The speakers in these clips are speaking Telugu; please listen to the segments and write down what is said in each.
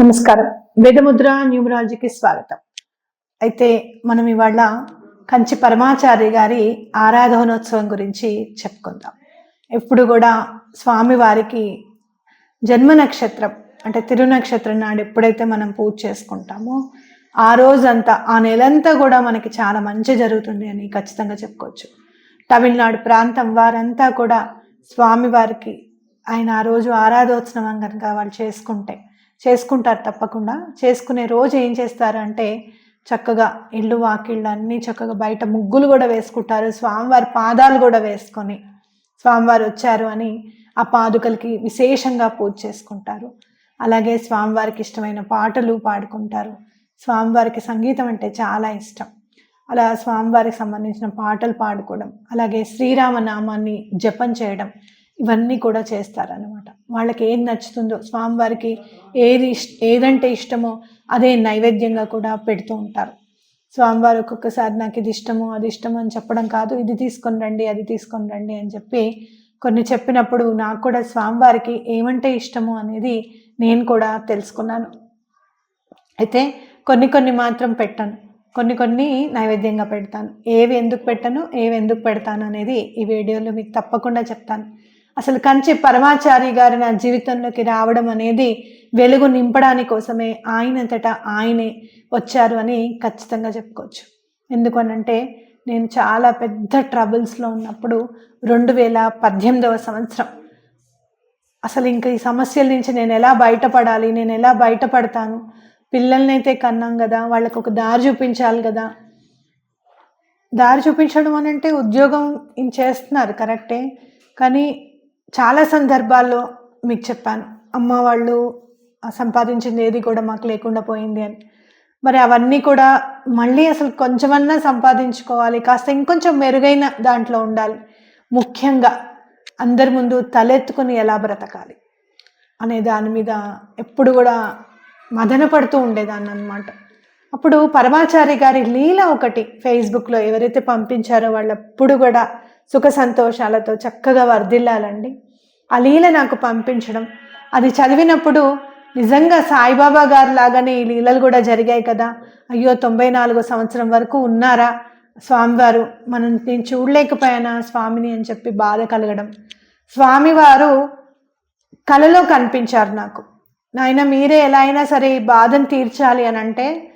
నమస్కారం. వేదముద్ర న్యూమరాలజీకి స్వాగతం. అయితే మనం ఇవాళ కంచి పరమాచార్య గారి ఆరాధనోత్సవం గురించి చెప్పుకుందాం. ఎప్పుడు కూడా స్వామివారికి జన్మ నక్షత్రం అంటే తిరునక్షత్రం నాడు ఎప్పుడైతే మనం పూజ చేసుకుంటామో ఆ రోజంతా ఆ నెలంతా కూడా మనకి చాలా మంచి జరుగుతుంది అని ఖచ్చితంగా చెప్పుకోవచ్చు. తమిళనాడు ప్రాంతం వారంతా కూడా స్వామివారికి ఆయన ఆ రోజు ఆరాధోత్సవం కనుక వాళ్ళు చేసుకుంటే చేసుకుంటారు తప్పకుండా. చేసుకునే రోజు ఏం చేస్తారు అంటే చక్కగా ఇల్లు వాకిళ్ళు అన్నీ చక్కగా బయట ముగ్గులు కూడా వేసుకుంటారు. స్వామివారి పాదాలు కూడా వేసుకొని స్వామివారు వచ్చారు అని ఆ పాదుకలకి విశేషంగా పూజ చేసుకుంటారు. అలాగే స్వామివారికి ఇష్టమైన పాటలు పాడుకుంటారు. స్వామివారికి సంగీతం అంటే చాలా ఇష్టం. అలా స్వామివారికి సంబంధించిన పాటలు పాడుకోవడం అలాగే శ్రీరామ నామాన్ని జపం చేయడం ఇవన్నీ కూడా చేస్తారనమాట వాళ్ళకి ఏది నచ్చుతుందో స్వామివారికి ఏది ఏదంటే ఇష్టమో అదే నైవేద్యంగా కూడా పెడుతూ ఉంటారు. స్వామివారు ఒక్కొక్కసారి నాకు ఇది ఇష్టము అది ఇష్టము అని చెప్పడం కాదు ఇది తీసుకొని రండి అది తీసుకొని రండి అని చెప్పి కొన్ని చెప్పినప్పుడు నాకు కూడా స్వామివారికి ఏమంటే ఇష్టము అనేది నేను కూడా తెలుసుకున్నాను. అయితే కొన్ని కొన్ని మాత్రం పెట్టాను. కొన్ని కొన్ని నైవేద్యంగా పెడతాను. ఏవి ఎందుకు పెట్టను ఏవి ఎందుకు పెడతాను అనేది ఈ వీడియోలో మీకు తప్పకుండా చెప్తాను. అసలు కంచి పరమాచారి గారి నా జీవితంలోకి రావడం అనేది వెలుగు నింపడాని కోసమే ఆయనంతటా ఆయనే వచ్చారు అని ఖచ్చితంగా చెప్పుకోవచ్చు. ఎందుకనంటే నేను చాలా పెద్ద ట్రబుల్స్లో ఉన్నప్పుడు రెండు వేల పద్దెనిమిదవ సంవత్సరం. అసలు ఇంకా ఈ సమస్యల నుంచి నేను ఎలా బయటపడాలి నేను ఎలా బయటపడతాను? పిల్లల్ని అయితే కన్నాం కదా వాళ్ళకు ఒక దారి చూపించాలి కదా. దారి చూపించడం అని అంటే ఉద్యోగం చేస్తున్నారు కరెక్టే. కానీ చాలా సందర్భాల్లో మీకు చెప్పాను. అమ్మ వాళ్ళు సంపాదించింది ఏది కూడా మాకు లేకుండా పోయింది అని. మరి అవన్నీ కూడా మళ్ళీ అసలు కొంచెమన్నా సంపాదించుకోవాలి కాస్త ఇంకొంచెం మెరుగైన దాంట్లో ఉండాలి. ముఖ్యంగా అందరి ముందు తలెత్తుకుని ఎలా బ్రతకాలి అనే దాని మీద ఎప్పుడు కూడా మదన పడుతూ ఉండేదాన్ని అనమాట అప్పుడు పరమాచారి గారి లీల ఒకటి ఫేస్బుక్లో ఎవరైతే పంపించారో వాళ్ళప్పుడు కూడా సుఖ సంతోషాలతో చక్కగా వర్ధిల్లాలండి. ఆ లీల నాకు పంపించడం. అది చదివినప్పుడు నిజంగా సాయిబాబా గారు లాగానే ఈ లీలలు కూడా జరిగాయి కదా. అయ్యో తొంభై నాలుగో సంవత్సరం వరకు ఉన్నారా? స్వామివారు మనం నేను చూడలేకపోయానా స్వామిని అని చెప్పి బాధ కలగడం. స్వామివారు కలలో కనిపించారు నాకు. నాయన మీరే ఎలా అయినా సరే ఈ బాధను తీర్చాలి అని అంటే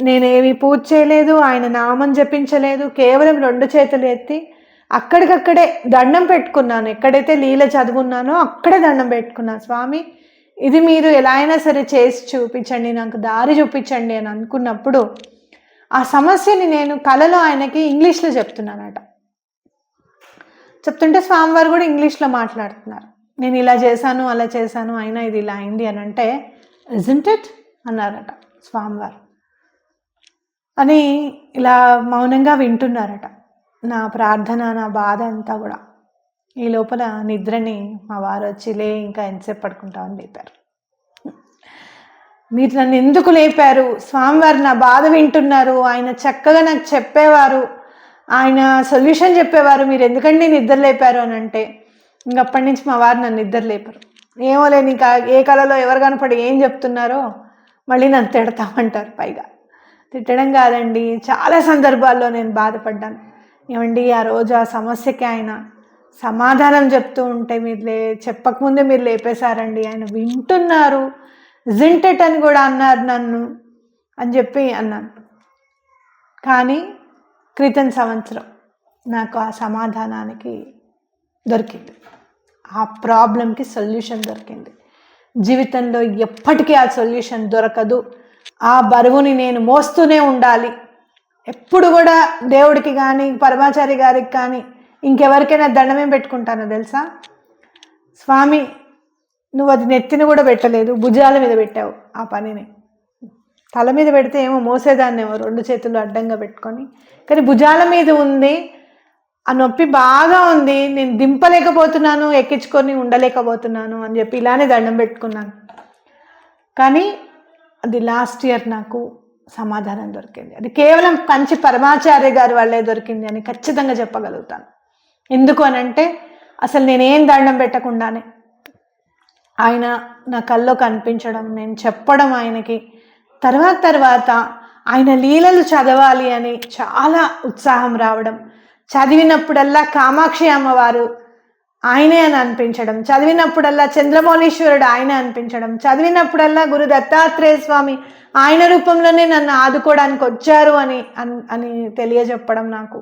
నేనేమి పూజ చేయలేదు ఆయన నామం జపించలేదు కేవలం రెండు చేతులు ఎత్తి అక్కడికక్కడే దండం పెట్టుకున్నాను. ఎక్కడైతే లీల చదువున్నానో అక్కడే దండం పెట్టుకున్నాను స్వామి ఇది మీరు ఎలా అయినా సరే చేసి చూపించండి నాకు దారి చూపించండి అని అనుకున్నప్పుడు ఆ సమస్యని నేను కళలో ఆయనకి ఇంగ్లీష్లో చెప్తున్నానట. చెప్తుంటే స్వామివారు కూడా ఇంగ్లీష్లో మాట్లాడుతున్నారు. నేను ఇలా చేశాను అలా చేశాను అయినా ఇది ఇలా అయింది అని అంటే ఇజంట్ ఇట్ అన్నారట స్వామివారు. అని ఇలా మౌనంగా వింటున్నారట. నా ప్రార్థన నా బాధ అంతా కూడా ఈ లోపల నిద్రని మా వారు వచ్చి లే ఇంకా ఎంతసేపు పడుకుంటామని లేపారు. మీరు నన్ను ఎందుకు లేపారు? స్వామివారు నా బాధ వింటున్నారు. ఆయన చక్కగా నాకు చెప్పేవారు. ఆయన సొల్యూషన్ చెప్పేవారు. మీరు ఎందుకండి నిద్ర లేపారు? అని అంటే ఇంకప్పటి నుంచి మా వారు నన్ను నిద్ర లేపారు. ఏమో లేని ఇంకా ఏ కళలో ఎవరు కనపడి ఏం చెప్తున్నారో మళ్ళీ నన్ను తిడతామంటారు పైగా. తిట్టడం కాదండి. చాలా సందర్భాల్లో నేను బాధపడ్డాను. ఏమండి ఆ రోజు ఆ సమస్యకి ఆయన సమాధానం చెప్తూ ఉంటే మీరు లే చెప్పకముందే మీరు లేపేశారండి. ఆయన వింటున్నారు. జింటెట్ అని కూడా అన్నారు నన్ను అని చెప్పి అన్నాను. కానీ క్రితం సంవత్సరం నాకు ఆ సమాధానానికి దొరికింది. ఆ ప్రాబ్లంకి సొల్యూషన్ దొరికింది. జీవితంలో ఎప్పటికీ ఆ సొల్యూషన్ దొరకదు. ఆ బరువుని నేను మోస్తూనే ఉండాలి. ఎప్పుడు కూడా దేవుడికి కానీ పరమాచారి గారికి కానీ ఇంకెవరికైనా దండమేం పెట్టుకుంటానో తెలుసా? స్వామి నువ్వు అది నెత్తిని కూడా పెట్టలేదు భుజాల మీద పెట్టావు ఆ పనిని. తల మీద పెడితే ఏమో మోసేదాన్నేమో రెండు చేతులు అడ్డంగా పెట్టుకొని. కానీ భుజాల మీద ఉంది ఆ నొప్పి బాగా ఉంది నేను దింపలేకపోతున్నాను ఎక్కించుకొని ఉండలేకపోతున్నాను అని చెప్పి ఇలానే దండం పెట్టుకున్నాను. కానీ అది లాస్ట్ ఇయర్ నాకు సమాధానం దొరికింది. అది కేవలం కంచి పరమాచార్య గారి వల్లే దొరికింది అని ఖచ్చితంగా చెప్పగలుగుతాను. ఎందుకు అని అంటే అసలు నేనేం దండం పెట్టకుండానే ఆయన నా కల్లో కనిపించడం నేను చెప్పడం ఆయనకి. తర్వాత తర్వాత ఆయన లీలలు చదవాలి అని చాలా ఉత్సాహం రావడం. చదివినప్పుడల్లా కామాక్షి అమ్మవారు ఆయనే అని అనిపించడం. చదివినప్పుడల్లా చంద్రమౌళీశ్వరుడు ఆయన అనిపించడం. చదివినప్పుడల్లా గురు దత్తాత్రేయ స్వామి ఆయన రూపంలోనే నన్ను ఆదుకోవడానికి వచ్చారు అని అన్- అని తెలియజెప్పడం నాకు.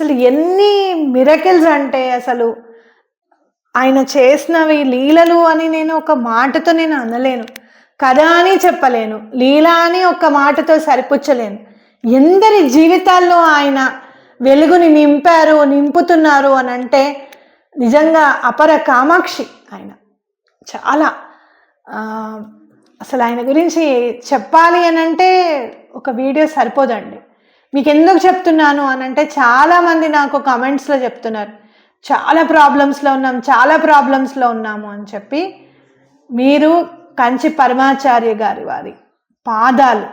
అసలు ఎన్ని మిరకిల్స్ అంటే అసలు ఆయన చేసినవి లీలలు అని నేను ఒక మాటతో నేను అనలేను. కథ అని చెప్పలేను. లీల అని ఒక మాటతో సరిపుచ్చలేను. ఎందరి జీవితాల్లో ఆయన వెలుగుని నింపారు నింపుతున్నారు అని అంటే నిజంగా అపర కామాక్షి ఆయన. చాలా అసలు ఆయన గురించి చెప్పాలి అని అంటే ఒక వీడియో సరిపోదండి. మీకు ఎందుకు చెప్తున్నాను అని అంటే చాలామంది నాకు కమెంట్స్లో చెప్తున్నారు. చాలా ప్రాబ్లమ్స్లో ఉన్నాం చాలా ప్రాబ్లమ్స్లో ఉన్నాము అని చెప్పి. మీరు కంచి పరమాచార్య గారి వారి పాదాలు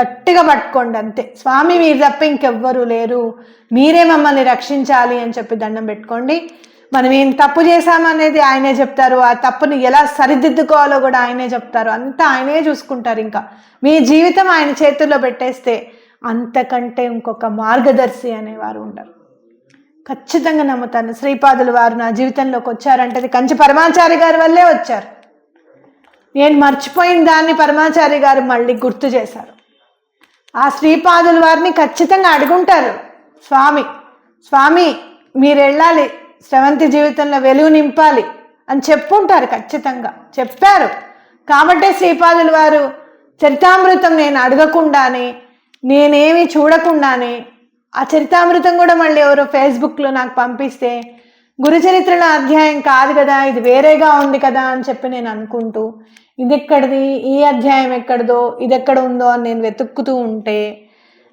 గట్టిగా పట్టుకోండి అంతే. స్వామి మీరు తప్ప ఇంకెవ్వరూ లేరు. మీరే మమ్మల్ని రక్షించాలి అని చెప్పి దండం పెట్టుకోండి. మనం ఏం తప్పు చేశామనేది ఆయనే చెప్తారు. ఆ తప్పుని ఎలా సరిదిద్దుకోవాలో కూడా ఆయనే చెప్తారు. అంతా ఆయనే చూసుకుంటారు ఇంకా. మీ జీవితం ఆయన చేతుల్లో పెట్టేస్తే అంతకంటే ఇంకొక మార్గదర్శి అనేవారు ఉండరు. ఖచ్చితంగా నమ్ముతాను. శ్రీపాదులు వారు నా జీవితంలోకి వచ్చారంటే అది కంచి పరమాచారి గారి వల్లే వచ్చారు. నేను మర్చిపోయిన దాన్ని పరమాచారి గారు మళ్ళీ గుర్తు చేశారు. ఆ శ్రీపాదుల వారిని ఖచ్చితంగా అడుగుంటారు. స్వామి స్వామి మీరు వెళ్ళాలి. స్రవంతి జీవితంలో వెలుగు నింపాలి అని చెప్పుంటారు ఖచ్చితంగా. చెప్పారు. కాబట్టే శ్రీపాదుల వారు చరితామృతం నేను అడగకుండానే నేనేమి చూడకుండానే ఆ చరితామృతం కూడా మళ్ళీ ఎవరో ఫేస్బుక్లో నాకు పంపిస్తే గురుచరిత్రల అధ్యాయం కాదు కదా ఇది వేరేగా ఉంది కదా అని చెప్పి నేను అనుకుంటూ ఇది ఎక్కడిది ఈ అధ్యాయం ఎక్కడిదో ఇది ఎక్కడ ఉందో అని నేను వెతుక్కుతూ ఉంటే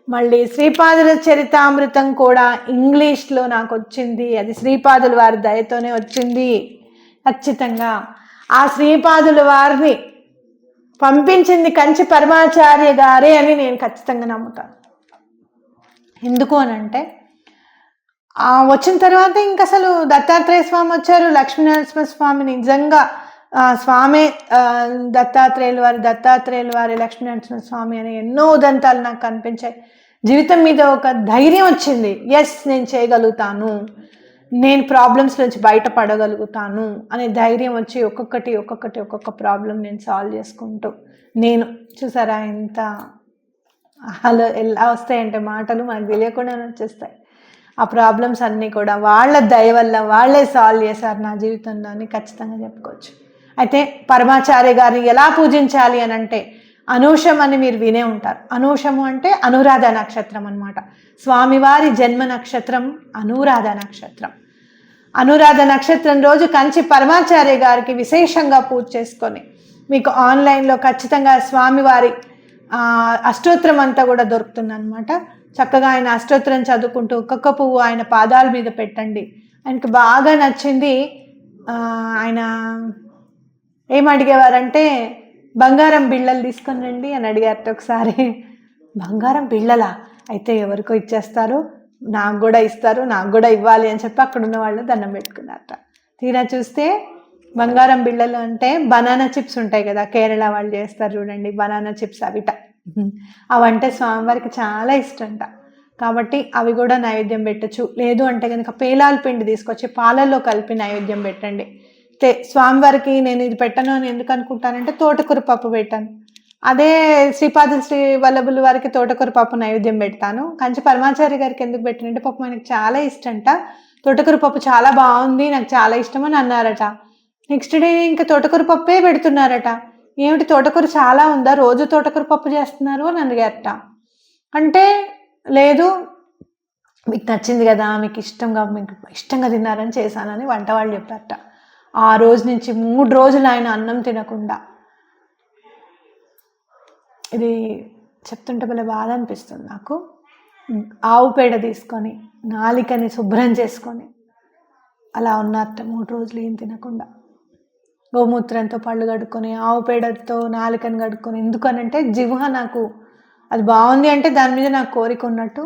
మళ్ళీ శ్రీపాదుల చరితామృతం కూడా ఇంగ్లీష్లో నాకు వచ్చింది. అది శ్రీపాదుల వారి దయతోనే వచ్చింది. ఖచ్చితంగా. ఆ శ్రీపాదుల వారిని పంపించింది కంచి పరమాచార్య గారే అని నేను ఖచ్చితంగా నమ్ముతాను. ఎందుకు అని అంటే వచ్చిన తర్వాత ఇంక అసలు దత్తాత్రేయ స్వామి వచ్చారు లక్ష్మీనరసింహ స్వామి నిజంగా స్వామి దత్తాత్రేయులు దత్తాత్రేయుల వారి దత్తాత్రేయులు వారి లక్ష్మీనరసింహ స్వామి అని ఎన్నో ఉదంతాలు నాకు కనిపించాయి. జీవితం మీద ఒక ధైర్యం వచ్చింది. ఎస్ నేను చేయగలుగుతాను. నేను ప్రాబ్లమ్స్ నుంచి బయటపడగలుగుతాను అనే ధైర్యం వచ్చి ఒక్కొక్కటి ఒక్కొక్కటి ఒక్కొక్క ప్రాబ్లం నేను సాల్వ్ చేసుకుంటూ నేను చూసారా ఎంత అలా ఎలా వస్తాయంటే మాటలు మనకు తెలియకుండానే వచ్చేస్తాయి. ఆ ప్రాబ్లమ్స్ అన్నీ కూడా వాళ్ళ దయ వల్ల వాళ్ళే సాల్వ్ చేశారు నా జీవితంలో అని ఖచ్చితంగా చెప్పుకోవచ్చు. అయితే పరమాచార్య గారిని ఎలా పూజించాలి అని అంటే అనూషం అని మీరు వినే ఉంటారు. అనూషము అంటే అనురాధ నక్షత్రం అనమాట స్వామివారి జన్మ నక్షత్రం అనురాధ నక్షత్రం. అనురాధ నక్షత్రం రోజు కంచి పరమాచార్య గారికి విశేషంగా పూజ చేసుకొని మీకు ఆన్లైన్లో ఖచ్చితంగా స్వామివారి అష్టోత్తరం అంతా కూడా దొరుకుతుంది అనమాట చక్కగా ఆయన అష్టోత్తరం చదువుకుంటూ ఒక్కొక్క పువ్వు ఆయన పాదాల మీద పెట్టండి. ఆయనకు బాగా నచ్చింది ఆయన ఏం అడిగేవారంటే బంగారం బిళ్ళలు తీసుకొని రండి అని అడిగారట ఒకసారి. బంగారం బిళ్ళలా? అయితే ఎవరికో ఇచ్చేస్తారు నాకు కూడా ఇస్తారు నాకు కూడా ఇవ్వాలి అని చెప్పి అక్కడ ఉన్న వాళ్ళు దండం పెట్టుకున్నారట. తీరా చూస్తే బంగారం బిళ్ళలు అంటే బనానా చిప్స్ ఉంటాయి కదా కేరళ వాళ్ళు చేస్తారు చూడండి బనానా చిప్స్ అవిట. అవంటే స్వామివారికి చాలా ఇష్టంట. కాబట్టి అవి కూడా నైవేద్యం పెట్టచ్చు. లేదు అంటే కనుక పేలాల పిండి తీసుకొచ్చి పాలల్లో కలిపి నైవేద్యం పెట్టండి. స్వామివారికి నేను ఇది పెట్టను అని ఎందుకు అనుకుంటానంటే తోటకూర పప్పు పెట్టాను. అదే శ్రీపాద శ్రీ వల్లభుల వారికి తోటకూర పప్పు నైవేద్యం పెడతాను. కంచి పరమాచారి గారికి ఎందుకు పెట్టినంటే పప్పు మనకి చాలా ఇష్టంట. తోటకూర పప్పు చాలా బాగుంది నాకు చాలా ఇష్టం అని అన్నారట. నెక్స్ట్ డే ఇంకా తోటకూర పప్పే పెడుతున్నారట. ఏమిటి తోటకూర చాలా ఉందా? రోజు తోటకూర పప్పు చేస్తున్నారు అని అడిగారట. అంటే లేదు మీకు నచ్చింది కదా మీకు ఇష్టంగా మీకు ఇష్టంగా తిన్నారని చేశానని వంట వాళ్ళు చెప్పారట. ఆ రోజు నుంచి మూడు రోజులు ఆయన అన్నం తినకుండా. ఇది చెప్తుంటే భలే బాధ అనిపిస్తుంది నాకు. ఆవు పేడ తీసుకొని నాలికని శుభ్రం చేసుకొని అలా ఉన్నట్ట మూడు రోజులు ఏం తినకుండా. గోమూత్రంతో పళ్ళు కడుక్కొని ఆవు పేడతో నాలికను కడుక్కొని ఎందుకనంటే జిహ్వ నాకు అది బాగుంది అంటే దాని మీద నాకు కోరిక ఉన్నట్టు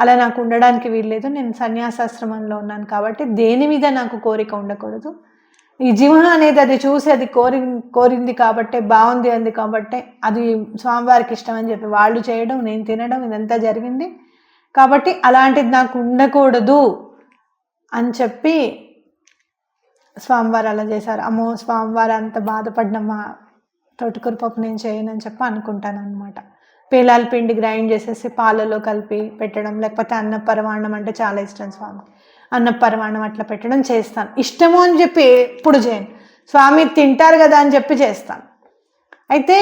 అలా నాకు ఉండడానికి వీల్లేదు. నేను సన్యాసాశ్రమంలో ఉన్నాను కాబట్టి దేని మీద నాకు కోరిక ఉండకూడదు. ఈ జింహ అనేది అది చూసి అది కోరి కోరింది కాబట్టే బాగుంది అంది కాబట్టే అది స్వామివారికి ఇష్టం అని చెప్పి వాళ్ళు చేయడం నేను తినడం ఇదంతా జరిగింది. కాబట్టి అలాంటిది నాకు ఉండకూడదు అని చెప్పి స్వామివారు అలా చేశారు. అమ్మో స్వామివారు అంత బాధపడిన మా తోటకూర పప్పు నేను చేయను అని చెప్పి అనుకుంటాను అనమాట పేలాల పిండి గ్రైండ్ చేసేసి పాలలో కలిపి పెట్టడం లేకపోతే అన్న పరమాణం అంటే చాలా ఇష్టం స్వామి అన్న పరమాణం అట్లా పెట్టడం చేస్తాను. ఇష్టము అని చెప్పి ఎప్పుడు చేయను. స్వామి తింటారు కదా అని చెప్పి చేస్తాను. అయితే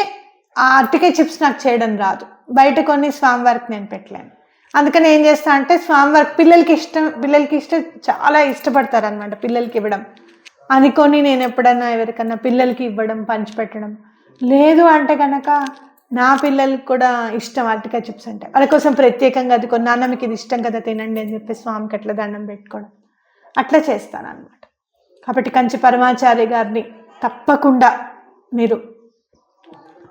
ఆ అరటికాయ చిప్స్ నాకు చేయడం రాదు. బయట కొన్ని స్వామివారికి నేను పెట్టలేను. అందుకని ఏం చేస్తా అంటే స్వామివారికి పిల్లలకి ఇష్టం పిల్లలకి ఇష్టం చాలా ఇష్టపడతారు అనమాట పిల్లలకి ఇవ్వడం. అనుకొని నేను ఎప్పుడన్నా ఎవరికన్నా పిల్లలకి ఇవ్వడం పంచిపెట్టడం. లేదు అంటే కనుక నా పిల్లలకి కూడా ఇష్టం అరటికాయ చిప్స్ అంటే. వాళ్ళ కోసం ప్రత్యేకంగా అది కొన్ని నాన్న మీకు ఇది ఇష్టం కదా తినండి అని చెప్పి స్వామికి అట్లా దండం పెట్టుకోవడం. అట్లా చేస్తాను అనమాట కాబట్టి కంచి పరమాచార్య గారిని తప్పకుండా మీరు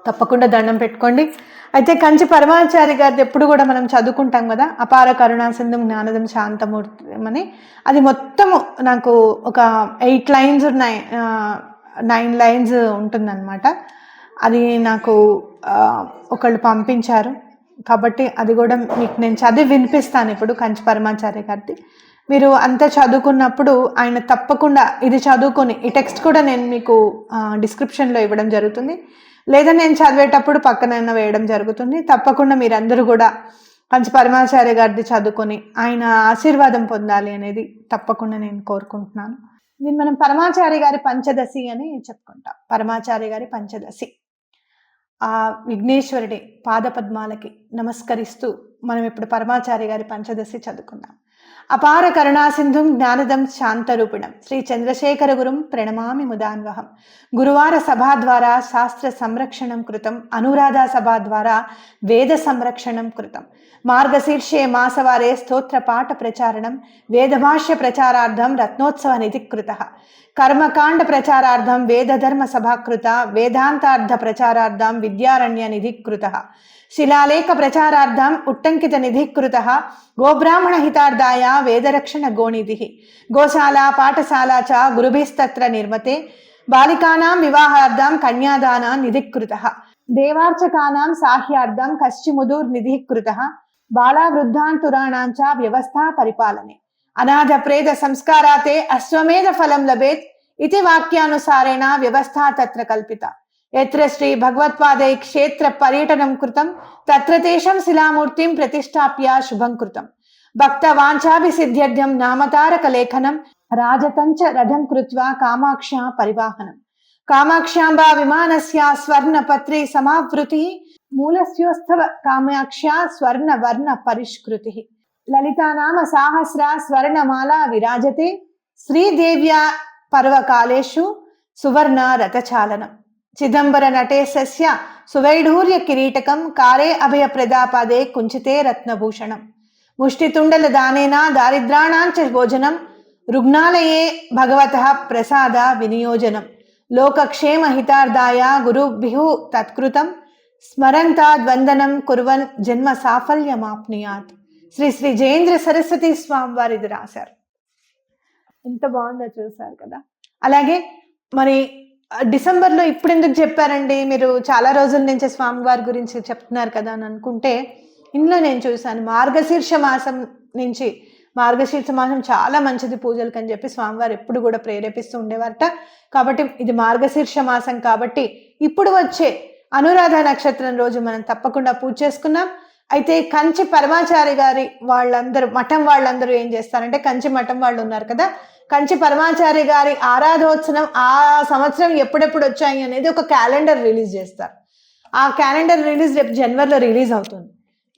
తప్పకుండా దండం పెట్టుకోండి. అయితే కంచి పరమాచారి గారిది ఎప్పుడు కూడా మనం చదువుకుంటాం కదా అపార కరుణాసింధం జ్ఞానదం శాంతమూర్తి అని అది మొత్తము నాకు ఒక eight lines nine nine lines ఉంటుందన్నమాట. అది నాకు ఒకళ్ళు పంపించారు. కాబట్టి అది కూడా మీకు నేను చదివి వినిపిస్తాను ఇప్పుడు కంచి పరమాచార్య గారిది. మీరు అంతా చదువుకున్నప్పుడు ఆయన తప్పకుండా ఇది చదువుకొని ఈ టెక్స్ట్ కూడా నేను మీకు డిస్క్రిప్షన్లో ఇవ్వడం జరుగుతుంది. లేదా నేను చదివేటప్పుడు పక్కనైనా వేయడం జరుగుతుంది. తప్పకుండా మీరందరూ కూడా పంచ పరమాచార్య గారిది చదువుకొని ఆయన ఆశీర్వాదం పొందాలి అనేది తప్పకుండా నేను కోరుకుంటున్నాను. దీన్ని మనం పరమాచారి గారి పంచదశి అని చెప్పుకుంటాం. పరమాచారి గారి పంచదశి. ఆ విఘ్నేశ్వరుడి పాదపద్మాలకి నమస్కరిస్తూ మనం ఇప్పుడు పరమాచారి గారి పంచదశి చదువుకుందాం. అపార కరుణాసింధుం జ్ఞానదం శాంతరూపిణం. శ్రీ చంద్రశేఖర గురుం ప్రణమామి ముదాన్వహం. గురువార సభ ద్వారా శాస్త్ర సంరక్షణం కృతం. అనురాధ సభ ద్వారా వేద సంరక్షణం కృతం. మార్గశీర్షే మాసవారే స్తోత్ర పాఠ ప్రచారణం. వేదభాష్య ప్రచారార్థం రత్నోత్సవ నిధి కృత కర్మకాండ ప్రచారార్థం వేదధర్మ సభాకృత వేదాంతార్థ ప్రచారార్థం విద్యారణ్య నిధికృత. శిలాలేఖ ప్రచారార్థం ఉట్టంకిత నిధికృత. గోబ్రాహ్మణ హితార్థాయ వేదరక్షణ గోనిధి గోశాల పాఠశాల చ గురుభిస్తత్ర నిర్మతే. బాలికానాం వివాహార్థం కన్యాదాన నిధికృత. దేవార్చకానాం సాహ్యార్థం కశ్చిముదూర్ నిధికృత. కృత బాలావృద్ధాంతురాణాం చ వ్యవస్థా పరిపాలనే. అనాథ ప్రేత సంస్కారాతే అశ్వమేధ ఫలం లభేత్ ఇది వాక్యానుసారేణ వ్యవస్థా తత్ర కల్పిత. ఎత్ర శ్రీ భగవత్పాదై క్షేత్ర పర్యటనం కృతం తత్ర తేషం శిలామూర్తిం ప్రతిష్టాప్య శుభం కృతం. భక్త వాంఛాభిసిద్ధ్యర్థం నామతారక లేఖనం రాజతంచ రథం కృత్వా కామాక్ష్యా పరివాహనం. కామాక్ష్యాంబా విమానస్య స్వర్ణపత్రి సమావృతి మూలస్యోస్తవ కామాక్ష్యా స్వర్ణ వర్ణ పరిష్కృతి. లలితానామ సాహస్ర స్వర్ణమాల విరాజతే శ్రీదేవ్య పర్వకాలేషు సువర్ణ రథచాలనం. చిదంబర నటేశస్య సువైఢూర్య కిరీటకం కారే అభయ ప్రదాపాదే కుంచితే రత్నభూషణం. ముష్టితుండల దానేనా దారిద్రాణాంచ భోజనం రుగ్ణాలయే భగవత ప్రసాద వినియోజనం. లోకక్షేమ హితార్థాయ గురుభ్యు తత్కృతం స్మరంతా ద్వందనం కుర్వన్ జన్మ సాఫల్యమాప్నుయాత్. శ్రీ శ్రీ జయేంద్ర సరస్వతి స్వామి వారు ఇది రాశారు. ఎంత బాగుందో చూసారు కదా. అలాగే మరి డిసెంబర్లో ఇప్పుడు ఎందుకు చెప్పారండి? మీరు చాలా రోజుల నుంచి స్వామివారి గురించి చెప్తున్నారు కదా అని అనుకుంటే ఇందులో నేను చూశాను మార్గశీర్ష మాసం నుంచి మార్గశీర్ష మాసం చాలా మంచిది పూజలకు అని చెప్పి స్వామివారు ఎప్పుడు కూడా ప్రేరేపిస్తూ ఉండేవారట. కాబట్టి ఇది మార్గశీర్ష మాసం కాబట్టి ఇప్పుడు వచ్చే అనురాధ నక్షత్రం రోజు మనం తప్పకుండా పూజ చేసుకున్నాం అయితే కంచి పరమాచారి గారి వాళ్ళందరూ మఠం వాళ్ళందరూ ఏం చేస్తారంటే కంచి మఠం వాళ్ళు ఉన్నారు కదా. కంచి పరమాచారి గారి ఆరాధోత్సవం ఆ సంవత్సరం ఎప్పుడెప్పుడు వచ్చాయి అనేది ఒక క్యాలెండర్ రిలీజ్ చేస్తారు. ఆ క్యాలెండర్ రిలీజ్ రేపు జనవరిలో రిలీజ్ అవుతుంది.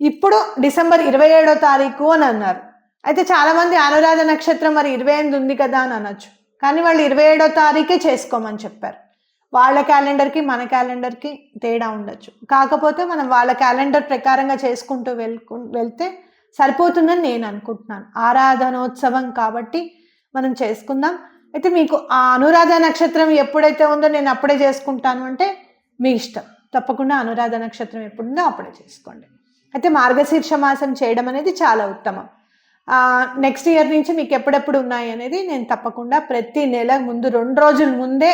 ఇప్పుడు డిసెంబర్ ఇరవై ఏడో తారీఖు అని అన్నారు. అయితే చాలా మంది అనురాధ నక్షత్రం మరి ఇరవై ఎనిమిది ఉంది కదా అని అనొచ్చు. కానీ వాళ్ళు ఇరవై ఏడో తారీఖే చేసుకోమని చెప్పారు. వాళ్ళ క్యాలెండర్కి మన క్యాలెండర్కి తేడా ఉండొచ్చు. కాకపోతే మనం వాళ్ళ క్యాలెండర్ ప్రకారంగా చేసుకుంటూ వెళ్కు వెళ్తే సరిపోతుందని నేను అనుకుంటున్నాను. ఆరాధనోత్సవం కాబట్టి మనం చేసుకుందాం. అయితే మీకు ఆ అనురాధ నక్షత్రం ఎప్పుడైతే ఉందో నేను అప్పుడే చేసుకుంటాను అంటే మీ ఇష్టం. తప్పకుండా అనురాధ నక్షత్రం ఎప్పుడుందో అప్పుడే చేసుకోండి. అయితే మార్గశీర్ష మాసం చేయడం అనేది చాలా ఉత్తమం. నెక్స్ట్ ఇయర్ నుంచి మీకు ఎప్పుడెప్పుడు ఉన్నాయి అనేది నేను తప్పకుండా ప్రతి నెల ముందు రెండు రోజుల ముందే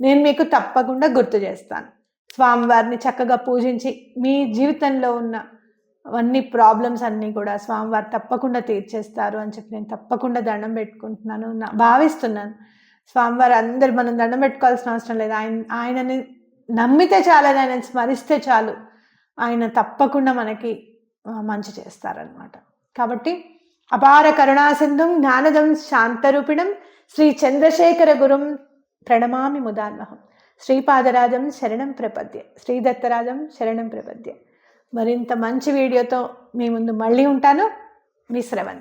నేను మీకు తప్పకుండా గుర్తు చేస్తాను. స్వామివారిని చక్కగా పూజించి మీ జీవితంలో ఉన్న అన్ని ప్రాబ్లమ్స్ అన్నీ కూడా స్వామివారు తప్పకుండా తీర్చేస్తారు అని చెప్పి నేను తప్పకుండా దండం పెట్టుకుంటున్నాను. నా భావిస్తున్నాను. స్వామివారు అందరు మనం దండం పెట్టుకోవాల్సిన అవసరం లేదు. ఆయన ఆయనని నమ్మితే చాలు ఆయన స్మరిస్తే చాలు. ఆయన తప్పకుండా మనకి మంచి చేస్తారనమాట కాబట్టి అపార కరుణాసింధం జ్ఞానదం శాంతరూపిణం శ్రీ చంద్రశేఖర గురుం ప్రణమామి ముదాన్మహం శ్రీపాదరాజం శరణం ప్రపద్య. శ్రీదత్తరాజం శరణం ప్రపద్య. మరింత మంచి వీడియోతో మీ ముందు మళ్ళీ ఉంటాను. మీ శ్రవణ్.